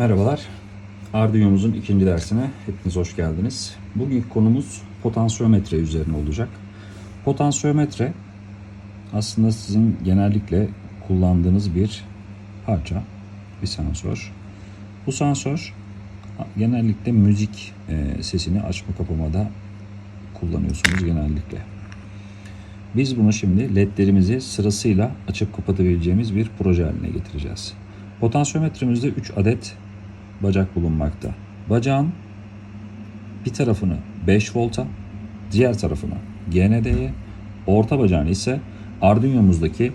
Merhabalar. Arduino'muzun ikinci dersine hepiniz hoş geldiniz. Bugünkü konumuz potansiyometre üzerine olacak. Potansiyometre aslında sizin genellikle kullandığınız bir parça, bir sensör. Bu sensör genellikle müzik e, sesini açma kapamada kullanıyorsunuz genellikle. Biz bunu şimdi ledlerimizi sırasıyla açıp kapatabileceğimiz bir proje haline getireceğiz. Potansiyometremizde 3 adet bacak bulunmakta. Bacağın bir tarafını 5 volta, diğer tarafını GND'ye, orta bacağını ise Arduino'muzdaki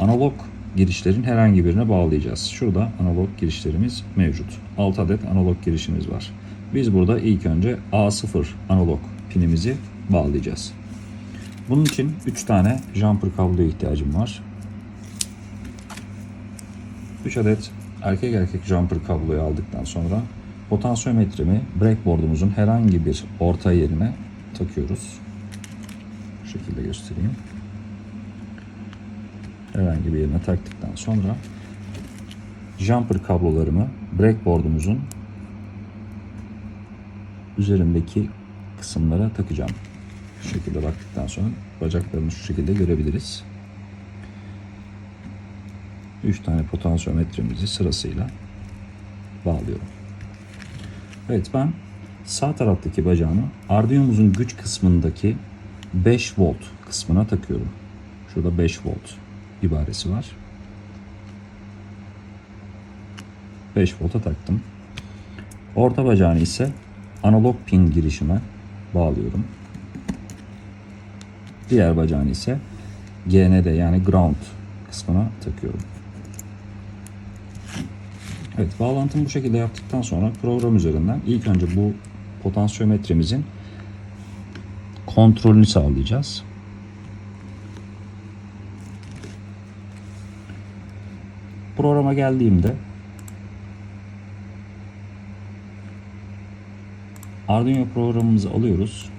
analog girişlerin herhangi birine bağlayacağız. Şurada analog girişlerimiz mevcut. 6 adet analog girişimiz var. Biz burada ilk önce A0 analog pinimizi bağlayacağız. Bunun için 3 tane jumper kabloya ihtiyacım var. 3 adet erkek erkek jumper kabloyu aldıktan sonra potansiyometremi breakboard'umuzun herhangi bir orta yerine takıyoruz. Bu şekilde göstereyim. Herhangi bir yerine taktıktan sonra jumper kablolarımı breakboard'umuzun üzerindeki kısımlara takacağım. Şu şekilde baktıktan sonra bacaklarını şu şekilde görebiliriz. 3 tane potansiyometremizi sırasıyla bağlıyorum. Evet ben sağ taraftaki bacağını Arduino'muzun güç kısmındaki 5 volt kısmına takıyorum. Şurada 5 volt ibaresi var. 5 volta taktım. Orta bacağını ise analog pin girişime bağlıyorum. Diğer bacağını ise GND yani ground kısmına takıyorum. Evet bağlantımı bu şekilde yaptıktan sonra program üzerinden ilk önce bu potansiyometremizin kontrolünü sağlayacağız. Programa geldiğimde Arduino programımızı alıyoruz.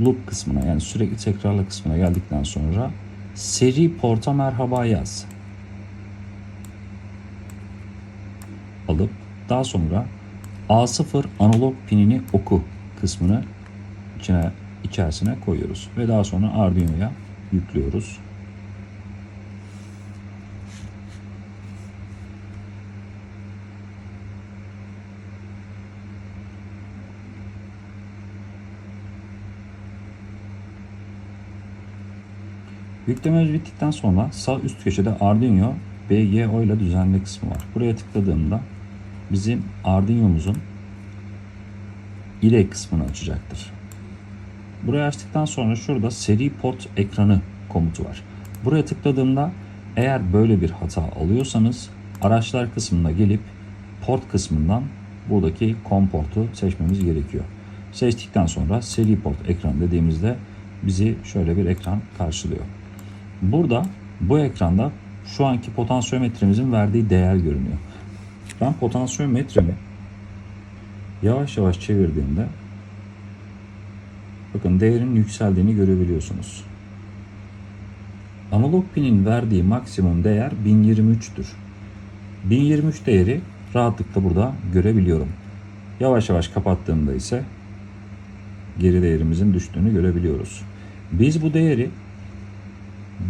Loop kısmına yani sürekli tekrarla kısmına geldikten sonra seri porta merhaba yaz. Alıp daha sonra A0 analog pinini oku kısmını içine içerisine koyuyoruz ve daha sonra Arduino'ya yüklüyoruz. Yüklememiz bittikten sonra sağ üst köşede Arduino BGO ile düzenli kısmı var. Buraya tıkladığımda bizim Arduino'muzun ile kısmını açacaktır. Burayı açtıktan sonra şurada seri port ekranı komutu var. Buraya tıkladığımda eğer böyle bir hata alıyorsanız araçlar kısmına gelip port kısmından buradaki COM portu seçmemiz gerekiyor. Seçtikten sonra seri port ekran dediğimizde bizi şöyle bir ekran karşılıyor. Burada bu ekranda şu anki potansiyometremizin verdiği değer görünüyor. Ben potansiyometremi yavaş yavaş çevirdiğimde bakın değerin yükseldiğini görebiliyorsunuz. Analog pinin verdiği maksimum değer 1023'tür. 1023 değeri rahatlıkla burada görebiliyorum. Yavaş yavaş kapattığımda ise geri değerimizin düştüğünü görebiliyoruz. Biz bu değeri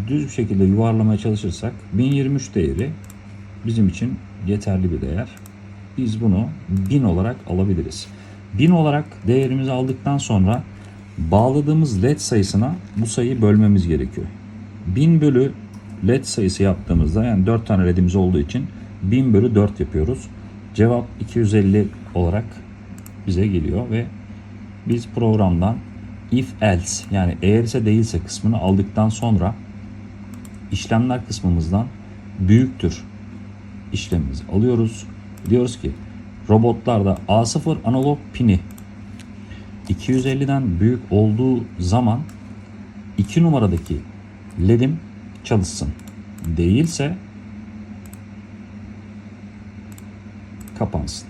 düz bir şekilde yuvarlamaya çalışırsak 1023 değeri bizim için yeterli bir değer. Biz bunu 1000 olarak alabiliriz. 1000 olarak değerimizi aldıktan sonra bağladığımız led sayısına bu sayıyı bölmemiz gerekiyor. 1000 bölü led sayısı yaptığımızda yani 4 tane ledimiz olduğu için 1000 bölü 4 yapıyoruz. Cevap 250 olarak bize geliyor ve biz programdan if else yani eğer ise değilse kısmını aldıktan sonra işlemler kısmımızdan büyüktür işlemimizi alıyoruz. Diyoruz ki robotlarda A0 analog pini 250'den büyük olduğu zaman 2 numaradaki ledim çalışsın. Değilse kapansın.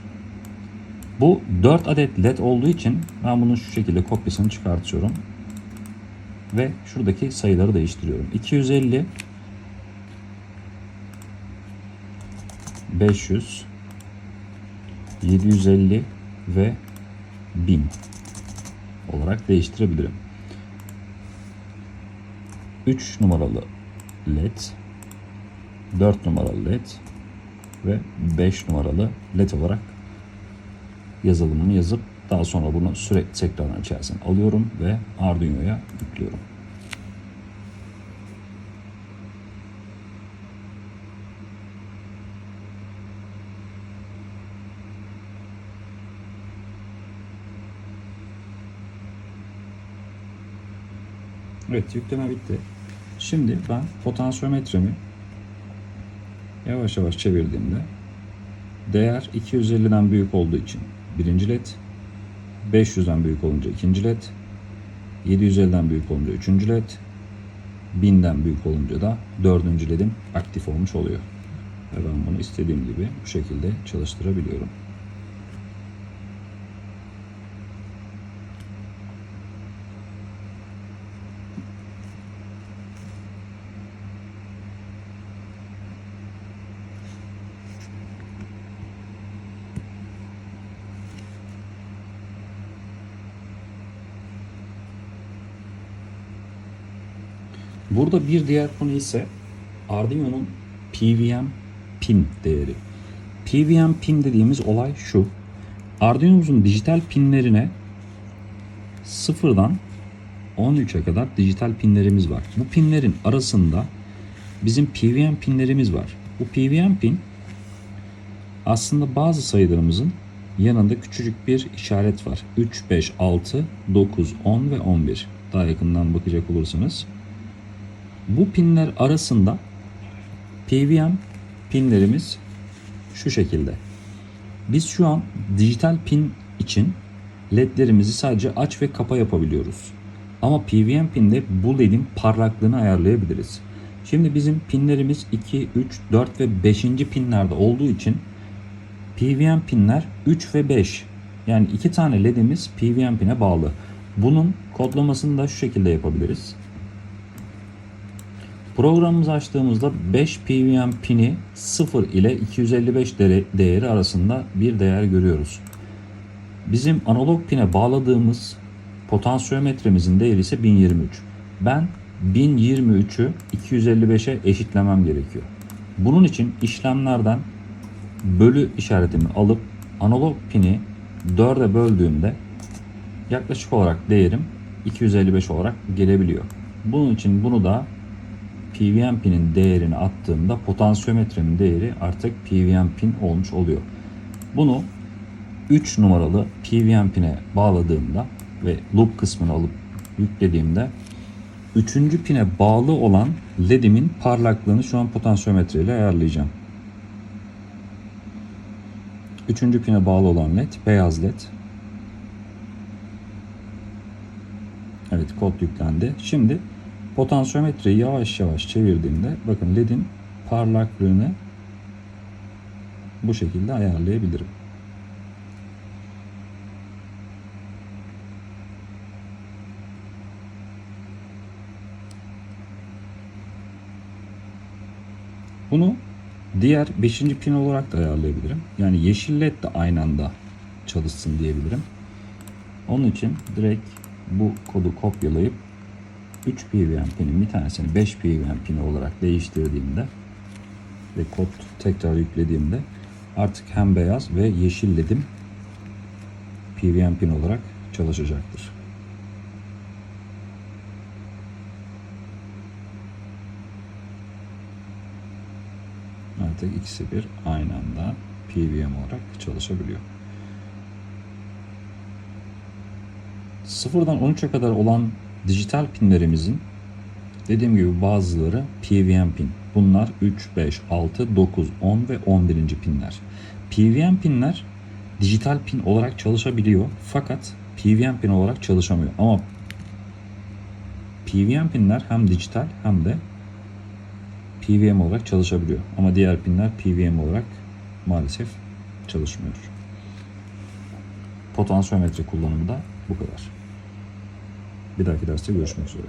Bu 4 adet led olduğu için ben bunun şu şekilde kopyasını çıkartıyorum. Ve şuradaki sayıları değiştiriyorum. 250 500 750 ve 1000 olarak değiştirebilirim. 3 numaralı led, 4 numaralı led ve 5 numaralı led olarak yazılımını yazıp daha sonra bunu sürekli ekranın içerisine alıyorum ve Arduino'ya yüklüyorum. Evet yükleme bitti. Şimdi ben potansiyometremi yavaş yavaş çevirdiğimde değer 250'den büyük olduğu için birinci led, 500'den büyük olunca ikinci led, 750'den büyük olunca üçüncü led, 1000'den büyük olunca da dördüncü ledim aktif olmuş oluyor. Ve ben bunu istediğim gibi bu şekilde çalıştırabiliyorum. Burada bir diğer konu ise Arduino'nun PWM pin değeri. PWM pin dediğimiz olay şu. Arduino'muzun dijital pinlerine sıfırdan 13'e kadar dijital pinlerimiz var. Bu pinlerin arasında bizim PWM pinlerimiz var. Bu PWM pin aslında bazı sayılarımızın yanında küçücük bir işaret var. 3, 5, 6, 9, 10 ve 11. Daha yakından bakacak olursanız bu pinler arasında PWM pinlerimiz şu şekilde. Biz şu an dijital pin için ledlerimizi sadece aç ve kapa yapabiliyoruz. Ama PWM pinde bu ledin parlaklığını ayarlayabiliriz. Şimdi bizim pinlerimiz 2, 3, 4 ve 5. pinlerde olduğu için PWM pinler 3 ve 5. Yani iki tane ledimiz PWM pine bağlı. Bunun kodlamasını da şu şekilde yapabiliriz. Programımızı açtığımızda 5 PWM pini 0 ile 255 değeri arasında bir değer görüyoruz. Bizim analog pine bağladığımız potansiyometremizin değeri ise 1023. Ben 1023'ü 255'e eşitlemem gerekiyor. Bunun için işlemlerden bölü işaretimi alıp analog pini 4'e böldüğümde yaklaşık olarak değerim 255 olarak gelebiliyor. Bunun için bunu da PWM pinin değerini attığımda potansiyometrenin değeri artık PWM pin olmuş oluyor. Bunu 3 numaralı PWM pine bağladığımda ve loop kısmını alıp yüklediğimde 3. pine bağlı olan ledimin parlaklığını şu an potansiyometre ile ayarlayacağım. 3. pine bağlı olan led beyaz led. Evet kod yüklendi. Şimdi Potansiyometreyi yavaş yavaş çevirdiğimde bakın ledin parlaklığını bu şekilde ayarlayabilirim. Bunu diğer 5. pin olarak da ayarlayabilirim. Yani yeşil led de aynı anda çalışsın diyebilirim. Onun için direkt bu kodu kopyalayıp 3 PWM pinin bir tanesini 5 PWM pini olarak değiştirdiğimde ve kod tekrar yüklediğimde artık hem beyaz ve yeşil ledim PWM pin olarak çalışacaktır. Artık ikisi bir aynı anda PWM olarak çalışabiliyor. Sıfırdan 13'e kadar olan dijital pinlerimizin dediğim gibi bazıları PWM pin. Bunlar 3, 5, 6, 9, 10 ve 11. pinler. PWM pinler dijital pin olarak çalışabiliyor fakat PWM pin olarak çalışamıyor. Ama PWM pinler hem dijital hem de PWM olarak çalışabiliyor. Ama diğer pinler PWM olarak maalesef çalışmıyor. Potansiyometre kullanımı da bu kadar. Bir dahaki derste görüşmek üzere.